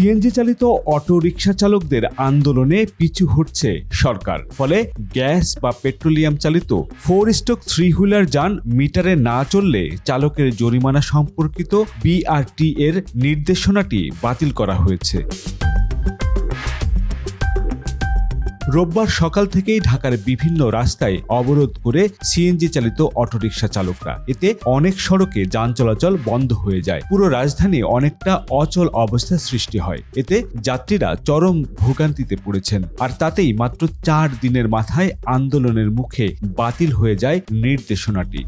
CNG চালিত auto rickshaw চালকদের আন্দোলনে পিছু হচ্ছে সরকার। ফলে গ্যাস বা পেট্রোলিয়াম চালিত ফোর স্টক থ্রি হুইলার যান মিটারে না চললে চালকের জরিমানা সম্পর্কিত বিআরটি এর নির্দেশনাটি বাতিল করা হয়েছে। রোববার সকাল থেকেই ঢাকার বিভিন্ন রাস্তায় অবরোধ করে সিএনজি চালিত অটোরিকশা চালকরা। এতে অনেক সড়কে যান চলাচল বন্ধ হয়ে যায়। পুরো রাজধানী অনেকটা অচল অবস্থা সৃষ্টি হয়। এতে যাত্রীরা চরম ভোগান্তিতে পড়েছেন। আর তাতেই মাত্র চার দিনের মাথায় আন্দোলনের মুখে বাতিল হয়ে যায় নির্দেশনাটি।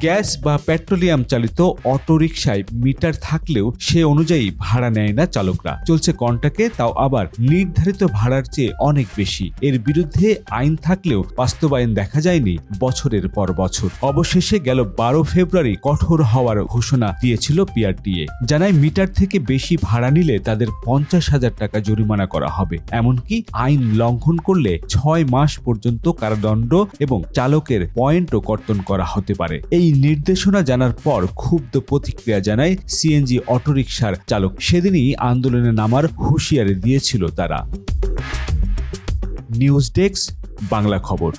গ্যাস বা পেট্রোলিয়াম চালিত অটোরিকশায় মিটার থাকলেও সে অনুযায়ী ভাড়া নেয় না চালকরা। চলছে কন্টাকে, তাও আবার নির্ধারিত ভাড়ার চেয়ে অনেক বেশি। এর বিরুদ্ধে আইন থাকলেও বাস্তবায়ন দেখা যায়নি বছরের পর বছর। অবশেষে গেল বারো ফেব্রুয়ারি কঠোর হওয়ার ঘোষণা দিয়েছিল পিআরটিএ। জানায় মিটার থেকে বেশি ভাড়া নিলে তাদের পঞ্চাশ হাজার টাকা জরিমানা করা হবে। এমনকি আইন লঙ্ঘন করলে ছয় মাস পর্যন্ত কারাদণ্ড এবং চালকের পয়েন্টও কর্তন করা হতে পারে। এই নির্দেশনা জানার পর ক্ষুব্ধ প্রতিক্রিয়া জানায় সিএনজি অটোরিকশার চালক। সেদিনই আন্দোলনে নামার হুঁশিয়ারি দিয়েছিল তারা। নিউজ ডেস্ক, বাংলা খবর।